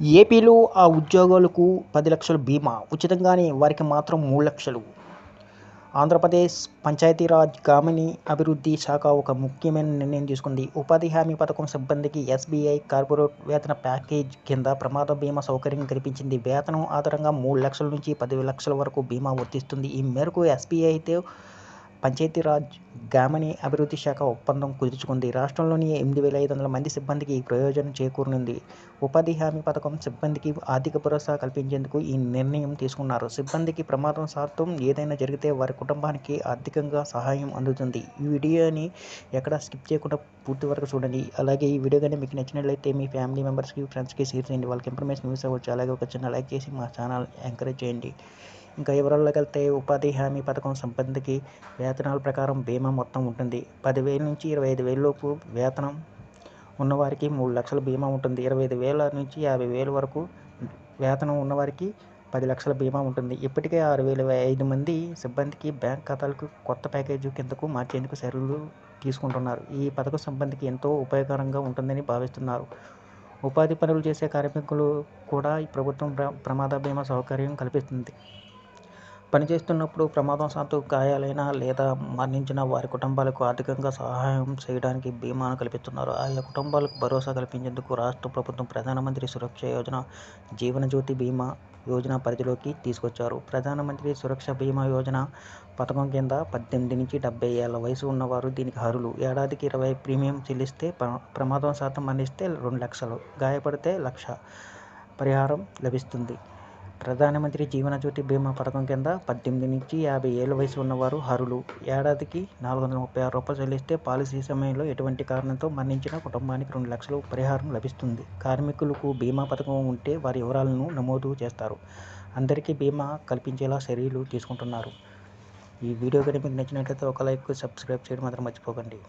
ఏపీలో ఆ ఉద్యోగులకు పది లక్షల బీమా ఉచితంగానే వారికి మాత్రం మూడు లక్షలు. ఆంధ్రప్రదేశ్ పంచాయతీరాజ్ గ్రామీణ అభివృద్ధి శాఖ ఒక ముఖ్యమైన నిర్ణయం తీసుకుంది. ఉపాధి హామీ పథకం సిబ్బందికి ఎస్బీఐ కార్పొరేట్ వేతన ప్యాకేజ్ కింద ప్రమాద బీమా సౌకర్యం కల్పించింది. వేతనం ఆధారంగా మూడు లక్షల నుంచి పది లక్షల వరకు బీమా వర్తిస్తుంది. ఈ మేరకు ఎస్బీఐతో పంచాయతీరాజ్ గ్రామీణ అభివృద్ధి శాఖ ఒప్పందం కుదుర్చుకుంది. రాష్ట్రంలోని ఎనిమిది వేల ఐదు వందల మంది సిబ్బందికి ఈ ప్రయోజనం చేకూరనుంది. ఉపాధి హామీ పథకం సిబ్బందికి ఆర్థిక భరోసా కల్పించేందుకు ఈ నిర్ణయం తీసుకున్నారు. సిబ్బందికి ప్రమాదం శాతం ఏదైనా జరిగితే వారి కుటుంబానికి ఆర్థికంగా సహాయం అందుతుంది. ఈ వీడియోని ఎక్కడ స్కిప్ చేయకుండా పూర్తి వరకు చూడండి. అలాగే ఈ వీడియో కానీ మీకు నచ్చినట్లయితే మీ ఫ్యామిలీ మెంబర్స్కి ఫ్రెండ్స్కి షేర్ చేయండి. వాళ్ళకి ఇన్ఫర్మేషన్ యూస్ అవ్వచ్చు. అలాగే ఒక చిన్న లైక్ చేసి మా ఛానల్ ఎంకరేజ్ చేయండి. ఇంకా వివరాల్లోకి వెళ్తే ఉపాధి హామీ పథకం సిబ్బందికి వేతనాల ప్రకారం బీమా మొత్తం ఉంటుంది. పదివేల నుంచి ఇరవై ఐదు వేల లోపు వేతనం ఉన్నవారికి మూడు లక్షల బీమా ఉంటుంది. ఇరవై ఐదు వేల నుంచి యాభై వేల వరకు వేతనం ఉన్నవారికి పది లక్షల బీమా ఉంటుంది. ఇప్పటికే ఆరు వేల ఐదు మంది సిబ్బందికి బ్యాంక్ ఖాతాలకు కొత్త ప్యాకేజీ కిందకు మార్చేందుకు చర్యలు తీసుకుంటున్నారు. ఈ పథకం సిబ్బందికి ఎంతో ఉపయోగకరంగా ఉంటుందని భావిస్తున్నారు. ఉపాధి పనులు చేసే కార్మికులు కూడా ఈ ప్రభుత్వం ప్ర ప్రమాద బీమా సౌకర్యం కల్పిస్తుంది. పనిచేస్తున్నప్పుడు ప్రమాదవశాత్తు గాయాలైన లేదా మరణించిన వారి కుటుంబాలకు ఆర్థికంగా సహాయం చేయడానికి బీమాను కల్పిస్తున్నారు. ఆయా కుటుంబాలకు భరోసా కల్పించేందుకు రాష్ట్ర ప్రభుత్వం ప్రధానమంత్రి సురక్ష యోజన జీవనజ్యోతి బీమా యోజన పరిధిలోకి తీసుకొచ్చారు. ప్రధానమంత్రి సురక్ష బీమా యోజన పథకం కింద పద్దెనిమిది నుంచి డెబ్బై ఏళ్ళ వయసు ఉన్నవారు దీనికి అర్హులు. ఏడాదికి ఇరవై ప్రీమియం చెల్లిస్తే ప్రమాదం శాతం మరణిస్తే రెండు లక్షలు. గాయపడితే లక్ష పరిహారం లభిస్తుంది. ప్రధానమంత్రి జీవనజ్యోతి బీమా పథకం కింద పద్దెనిమిది నుంచి యాభై ఏళ్ళ వయసు ఉన్నవారు అర్హులు. ఏడాదికి నాలుగు వందల ముప్పై ఆరు రూపాయలు చెల్లిస్తే పాలసీ సమయంలో ఎటువంటి కారణంతో మరణించిన కుటుంబానికి రెండు లక్షలు పరిహారం లభిస్తుంది. కార్మికులకు బీమా పథకం ఉంటే వారి వివరాలను నమోదు చేస్తారు. అందరికీ బీమా కల్పించేలా చర్యలు తీసుకుంటున్నారు. ఈ వీడియో కనుక మీకు నచ్చినట్లయితే ఒక లైక్ సబ్స్క్రైబ్ చేయడం మాత్రం మర్చిపోకండి.